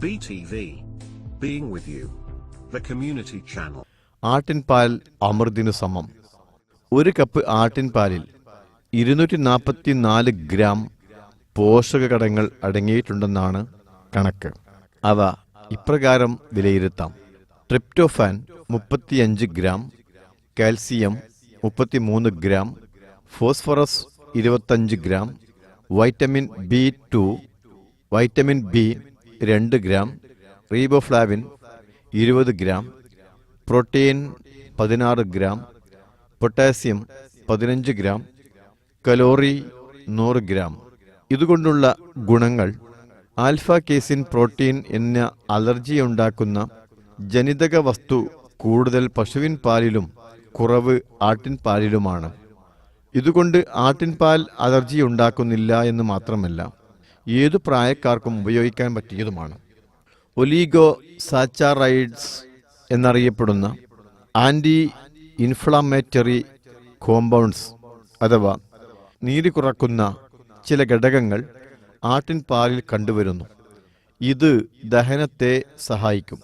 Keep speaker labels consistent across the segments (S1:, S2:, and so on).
S1: BTV. Being with you. The community channel.
S2: ആട്ടിൻപാൽ അമൃതിനു സമം ഒരു cup ആട്ടിൻപാലിൽ ഇരുന്നൂറ്റി നാൽപ്പത്തി നാല് ഗ്രാം പോഷകഘടകങ്ങൾ അടങ്ങിയിട്ടുണ്ടെന്നാണ് കണക്ക് അവ ഇപ്രകാരം വിലയിരുത്താം ട്രിപ്റ്റോഫാൻ മുപ്പത്തിയഞ്ച് ഗ്രാം കാൽസ്യം മുപ്പത്തിമൂന്ന് ഗ്രാം ഫോസ്ഫറസ് ഇരുപത്തഞ്ച് gram vitamin B two vitamin B രണ്ട് ഗ്രാം റീബോഫ്ലാവിൻ ഇരുപത് ഗ്രാം പ്രോട്ടീൻ പതിനാറ് ഗ്രാം പൊട്ടാസ്യം പതിനഞ്ച് ഗ്രാം കലോറി നൂറ് ഗ്രാം. ഇതുകൊണ്ടുള്ള ഗുണങ്ങൾ ആൽഫ കേസിൻ പ്രോട്ടീൻ എന്ന അലർജി ഉണ്ടാക്കുന്ന ജനിതക വസ്തു കൂടുതൽ പശുവിൻ പാലിലും കുറവ് ആട്ടിൻ പാലിലുമാണ്. ഇതുകൊണ്ട് ആട്ടിൻ പാൽ അലർജി ഉണ്ടാക്കുന്നില്ല എന്ന് മാത്രമല്ല ഏതു പ്രായക്കാർക്കും ഉപയോഗിക്കാൻ പറ്റിയതുമാണ്. ഒലീഗോ സാച്ചാറൈഡ്സ് എന്നറിയപ്പെടുന്ന ആന്റി ഇൻഫ്ലാമേറ്ററി കോമ്പൗണ്ട്സ് അഥവാ നീര് കുറക്കുന്ന ചില ഘടകങ്ങൾ ആട്ടിൻ പാലിൽ കണ്ടുവരുന്നു. ഇത് ദഹനത്തെ സഹായിക്കും.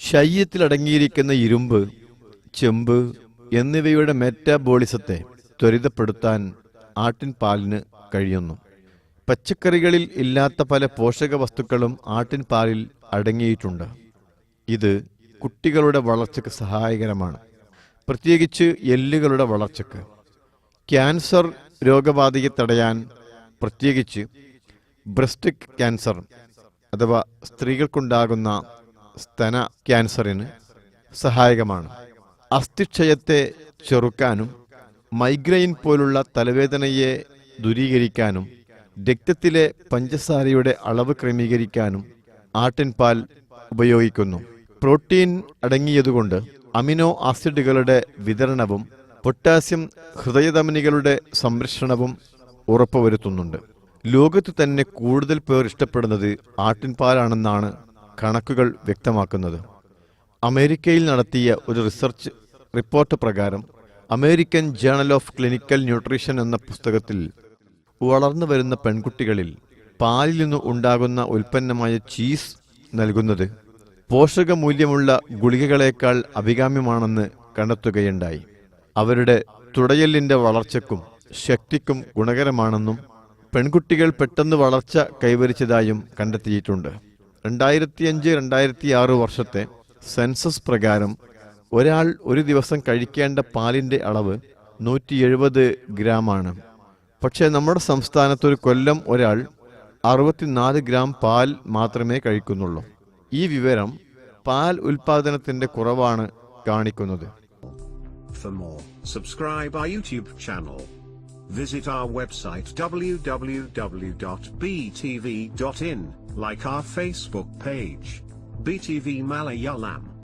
S2: ശയ്യത്തിലടങ്ങിയിരിക്കുന്ന ഇരുമ്പ് ചെമ്പ് എന്നിവയുടെ മെറ്റാബോളിസത്തെ ത്വരിതപ്പെടുത്താൻ ആട്ടിൻ ആട്ടിൻപാലിന് കഴിയുന്നു. പച്ചക്കറികളിൽ ഇല്ലാത്ത പല പോഷക വസ്തുക്കളും ആട്ടിൻപാലിൽ അടങ്ങിയിട്ടുണ്ട്. ഇത് കുട്ടികളുടെ വളർച്ചയ്ക്ക് സഹായകരമാണ്. പ്രത്യേകിച്ച് എല്ലുകളുടെ വളർച്ചയ്ക്ക്. ക്യാൻസർ രോഗബാധയെ തടയാൻ പ്രത്യേകിച്ച് ബ്രസ്റ്റ് ക്യാൻസർ അഥവാ സ്ത്രീകൾക്കുണ്ടാകുന്ന സ്തന ക്യാൻസറിന് സഹായകമാണ്. അസ്ഥിക്ഷയത്തെ ചെറുക്കാനും മൈഗ്രെയിൻ പോലുള്ള തലവേദനയെ ദൂരീകരിക്കാനും രക്തത്തിലെ പഞ്ചസാരയുടെ അളവ് ക്രമീകരിക്കാനും ആട്ടിൻപാൽ ഉപയോഗിക്കുന്നു. പ്രോട്ടീൻ അടങ്ങിയതുകൊണ്ട് അമിനോ ആസിഡുകളുടെ വിതരണവും പൊട്ടാസ്യം ഹൃദയധമനികളുടെ സംരക്ഷണവും ഉറപ്പുവരുത്തുന്നുണ്ട്. ലോകത്ത് തന്നെ കൂടുതൽ പേർ ഇഷ്ടപ്പെടുന്നത് ആട്ടിൻപാലാണെന്നാണ് കണക്കുകൾ വ്യക്തമാക്കുന്നത്. അമേരിക്കയിൽ നടത്തിയ ഒരു റിസർച്ച് റിപ്പോർട്ട് പ്രകാരം American journal of clinical nutrition എന്ന പുസ്തകത്തിൽ വളർന്നു വരുന്ന പെൺകുട്ടികളിൽ പാലിൽ നിന്ന് ഉണ്ടാകുന്ന ഉൽപ്പന്നമായ ചീസ് നൽകുന്നത് പോഷകമൂല്യമുള്ള ഗുളികകളേക്കാൾ അഭികാമ്യമാണെന്ന് കണ്ടെത്തുകയുണ്ടായി. അവരുടെ തുടയലിന്റെ വളർച്ചക്കും ശക്തിക്കും ഗുണകരമാണെന്നും പെൺകുട്ടികൾ പെട്ടെന്ന് വളർച്ച കൈവരിച്ചതായും കണ്ടെത്തിയിട്ടുണ്ട്. രണ്ടായിരത്തിയഞ്ച് രണ്ടായിരത്തി ആറ് വർഷത്തെ സെൻസസ് പ്രകാരം ഒരാൾ ഒരു ദിവസം കഴിക്കേണ്ട പാലിന്റെ അളവ് നൂറ്റി എഴുപത് ഗ്രാമാണ്. പക്ഷേ നമ്മുടെ സംസ്ഥാനത്ത് ഒരു കൊല്ലം ഒരാൾ അറുപത്തിനാല് ഗ്രാം പാൽ മാത്രമേ കഴിക്കുന്നുള്ളൂ ഈ വിവരം പാൽ ഉൽപാദനത്തിന്റെ കുറവാണ് കാണിക്കുന്നത്
S1: For more, subscribe our YouTube channel. Visit our website www.btv.in, like our Facebook page. BTV Malayalam.